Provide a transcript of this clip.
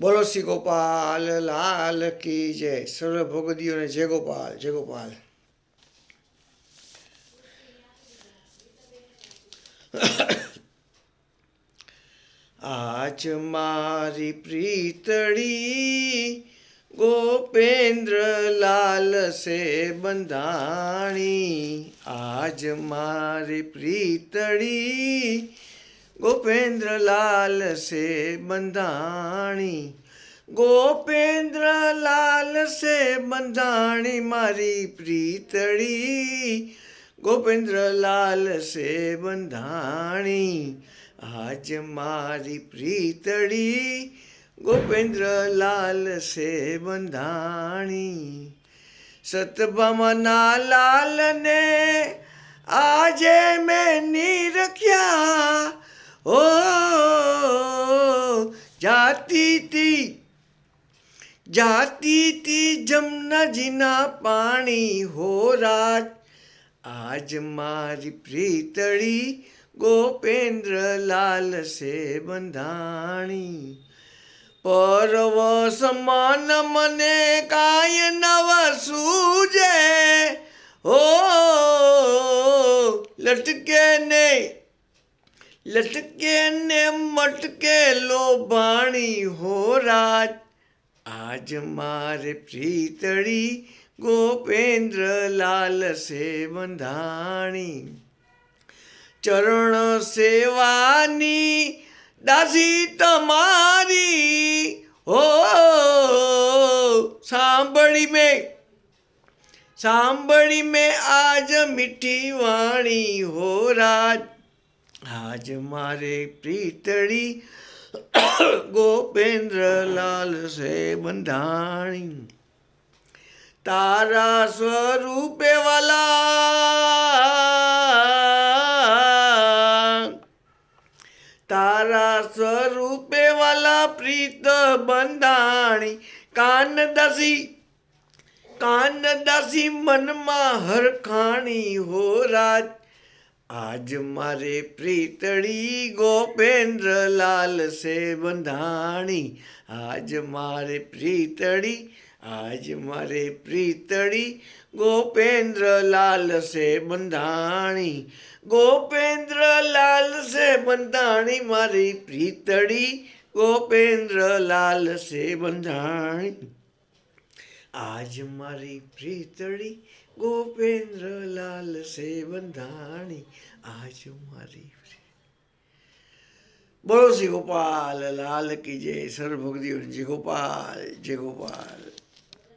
બોલો શ્રી ગોપાલ, લાલ કી જય. સર્વ ભગવદીઓને જય ગોપાલ જય ગોપાલ. આજ મારી પ્રીતળી ગોપેન્દ્ર લાલ સે બંધાણી. આજ મારી પ્રીતળી ગોપેન્દ્ર લાલ સે બંધાણી. ગોપેન્દ્ર લાલ સે બંધાણી મારી પ્રીતળી. ગોપેન્દ્ર લાલ સે બંધાણી આજ મારી પ્રીતળી. ગોપેન્દ્ર લાલ સે બંધાણી. સતભામના લાલને આજે મેં નિરખ્યા. जाती थी। जाती थी जमुना जिना पानी हो राज। आज मारी प्रीतड़ी गोपेंद्र लाल से बंधाणी। पर्व समान मने काय नव सूजे ओ लटके नहीं ને લટકે ને મટકે લોભાણી હો રાજ આજ મારે પ્રીતળી ગોપેન્દ્ર લાલ સે બંધાણી ચરણ સેવાની દાસી તમારી હો સાંભળી મેં સાંભળી મેં આજ મીઠી વાણી હો રાજ આજ મારે પ્રીતળી ગોપેન્દ્ર લાલ સે બંધાણી. તારા સ્વરૂપે વાલા. તારા સ્વરૂપે વાલા પ્રીત બંધાણી. કાન દસી કાન દસી મનમાં હરખાણી હો રાજ. आज मारे प्रीतड़ी गोपेंद्र लाल से बंधाणी। आज मारे प्रीतड़ी, आज मारे प्रीतड़ी गोपेंद्र लाल से बंधाणी। गोपेंद्र लाल से बंधाणी, मारी प्रीतड़ी गोपेंद्र लाल से बंधाणी। आज मारी प्रीतड़ी गोपेंद्र से बंधानी आज मारी बोलो जी गोपाल, लाल की जय। सर्वभोग जी गोपाल, जय गोपाल।